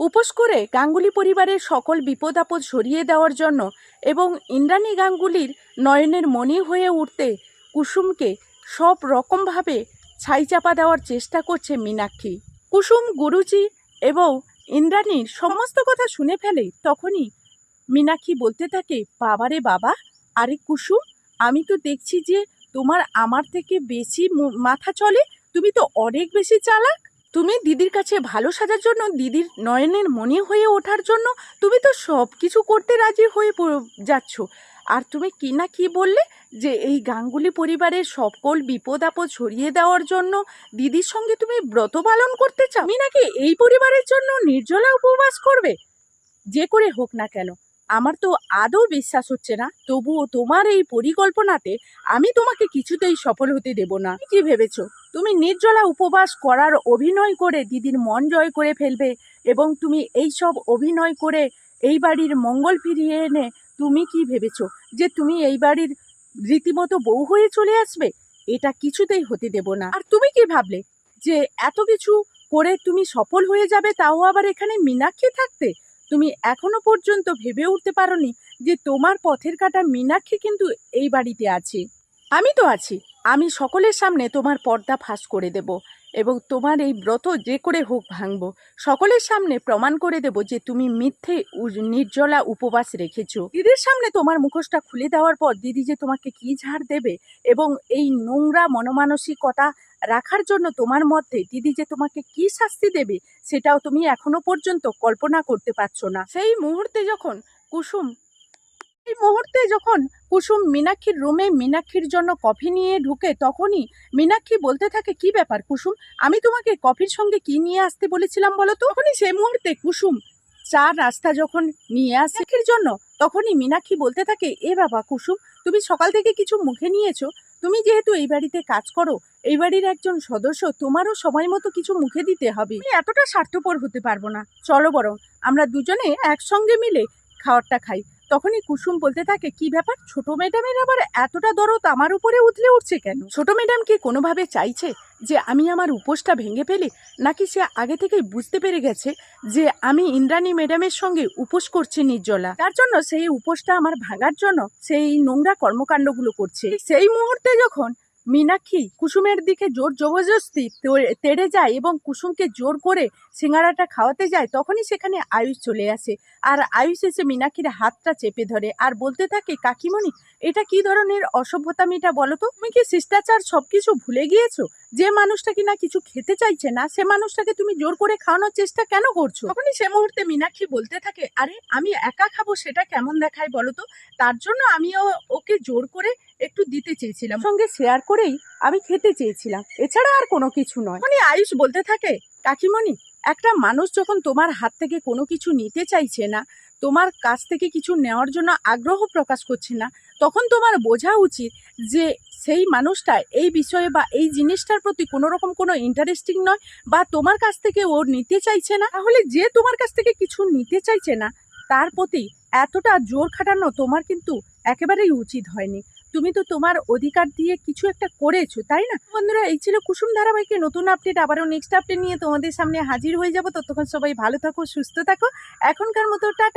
উপোস করে গাঙ্গুলি পরিবারের সকল বিপদ আপদ সরিয়ে দেওয়ার জন্য এবং ইন্দ্রাণী গাঙ্গুলির নয়নের মণি হয়ে উঠতে কুসুমকে সব রকমভাবে ছাই চাপা দেওয়ার চেষ্টা করছে মীনাক্ষী। কুসুম, গুরুজি এবং ইন্দ্রাণীর সমস্ত কথা শুনে ফেলে তখনই মীনাক্ষী বলতে থাকে, বাবারে বাবা, আরে কুসুম, আমি তো দেখছি যে তোমার আমার থেকে বেশি মাথা চলে, তুমি তো অনেক বেশি চালাক। তুমি দিদির কাছে ভালো সাজার জন্য দিদির নয়নের মনে হয়ে ওঠার জন্য তুমি তো সব কিছু করতে রাজি হয়ে যাচ্ছ। আর তুমি কি না কি বললে যে এই গাঙ্গুলি পরিবারের সকল বিপদ আপদ সরিয়ে দেওয়ার জন্য দিদির সঙ্গে তুমি ব্রত পালন করতে চাও? নাকি এই পরিবারের জন্য নির্জলা উপবাস করবে? যে করে হোক না কেন। আমার তো আদৌ বিশ্বাস হচ্ছে না। তবুও তোমার এই পরিকল্পনাতে আমি তোমাকে কিছুতেই সফল হতে দেব না। কি ভেবেছো? তুমি নির্জলা উপবাস করার অভিনয় করে দিদির মন জয় করে ফেলবে এবং তুমি এই সব অভিনয় করে এই বাড়ির মঙ্গল ফিরিয়ে এনে তুমি কি ভেবেছো? যে তুমি এই বাড়ির রীতিমতো বউ হয়ে চলে আসবে? এটা কিছুতেই হতে দেব না। আর তুমি কি ভাবলে? যে এত কিছু করে তুমি সফল হয়ে যাবে তাও আবার এখানে মীনাক্ষী থাকতে? তুমি এখনও পর্যন্ত ভেবে উঠতে পারোনি যে তোমার পথের কাটা মীনাক্ষী কিন্তু এই বাড়িতে আছে। আমি তো আছি। আমি সকলের সামনে তোমার পর্দা ফাঁস করে দেব এবং তোমার এই ব্রত যে করে হোক ভাঙব। সকলের সামনে প্রমাণ করে দেব যে তুমি মিথ্যে নির্জলা উপবাস রেখেছো। দিদির সামনে তোমার মুখোশটা খুলে দেওয়ার পর দিদি যে তোমাকে কি ঝাড় দেবে এবং এই নোংরা মনমানসিকতা রাখার জন্য তোমার মধ্যে দিদি যে তোমাকে কি শাস্তি দেবে সেটাও তুমি এখনও পর্যন্ত কল্পনা করতে পারছ না। সেই মুহূর্তে যখন কুসুম এই মুহূর্তে যখন কুসুম মীনাক্ষীর রুমে মীনাক্ষীর জন্য কফি নিয়ে ঢুকে তখনই মীনাক্ষী বলতে থাকে, কি ব্যাপার কুসুম? আমি তোমাকে কফির সঙ্গে কি নিয়ে আসতে বলেছিলাম বলো তখনই সেই মুহূর্তে কুসুম চার রাস্তা যখন নিয়ে আসে জন্য, তখনই মীনাক্ষী বলতে থাকে, এ বাবা কুসুম, তুমি সকাল থেকে কিছু মুখে নিয়েছো? তুমি যেহেতু এই বাড়িতে কাজ করো, এই বাড়ির একজন সদস্য, তোমারও সময় মতো কিছু মুখে দিতে হবে। আমি এতটা স্বার্থপর হতে পারব না। চলো বরং, আমরা দুজনে একসঙ্গে মিলে খাবারটা খাই। তখনই কুসুম বলতে থাকে, কি ব্যাপার? ছোট ম্যাডামের আবার এতটা দরদ আমার উপরে উতলে উঠছে কেন? ছোট ম্যাডাম কি কোনোভাবে চাইছে যে আমি আমার উপোসটা ভেঙে ফেলি? নাকি সে আগে থেকেই বুঝতে পেরে গেছে যে আমি ইন্দ্রাণী ম্যাডামের সঙ্গে উপোস করছি নির্জলা? তার জন্য সেই উপোসটা আমার ভাঙার জন্য সেই নোংরা কর্মকাণ্ডগুলো করছে। সেই মুহূর্তে যখন মীনাক্ষী কুসুমের দিকে জোর জবরদস্তি তেড়ে যায় এবং কুসুমকে জোর করে সিঙ্গারাটা খাওয়াতে যায়, তখনই সেখানে আয়ুষ চলে আসে। আর আয়ুষ এসে মীনাক্ষীর হাতটা চেপে ধরে আর বলতে থাকে, কাকিমণি, এটা কি ধরনের অসভ্যতা অসভ্যতামিটা বলো তো? তুমি কি শিষ্টাচার সবকিছু ভুলে গিয়েছো? যে মানুষটা কিনা কিছু খেতে চাইছে না, সে মানুষটাকে তুমি জোর করে খাওয়ানোর চেষ্টা কেন করছ? তখনই সে মুহূর্তে মীনাক্ষী বলতে থাকে, আরে, আমি একা খাব, সেটা কেমন দেখায় বলো তো? তার জন্য আমিও ওকে জোর করে একটু দিতে চেয়েছিলাম। সঙ্গে শেয়ার করেই আমি খেতে চেয়েছিলাম। এছাড়া আর কোনো কিছু নয়। তখনই আয়ুষ বলতে থাকে কাকিমণি একটা মানুষ যখন তোমার হাত থেকে কোনো কিছু নিতে চাইছে না তোমার কাছ থেকে কিছু নেওয়ার জন্য আগ্রহ প্রকাশ করছে না তখন তোমার বোঝা উচিত যে সেই মানুষটা এই বিষয়ে বা এই জিনিসটার প্রতি কোনো রকম কোনো ইন্টারেস্টিং নয় বা তোমার কাছ থেকে ও নিতে চাইছে না। তাহলে যে তোমার কাছ থেকে কিছু নিতে চাইছে না তার প্রতি এতটা জোর খাটানো তোমার কিন্তু একেবারেই উচিত হয়নি। তুমি তো তোমার অধিকার দিয়ে কিছু একটা করেছ, তাই না? বন্ধুরা, এই ছিল কুসুম ধারাবাহিকে নতুন আপডেট আবারও নেক্সট আপডেট নিয়ে তোমাদের সামনে হাজির হয়ে যাব। ততক্ষণ সবাই ভালো থাকো, সুস্থ থাকো। এখনকার মতো, টাটা!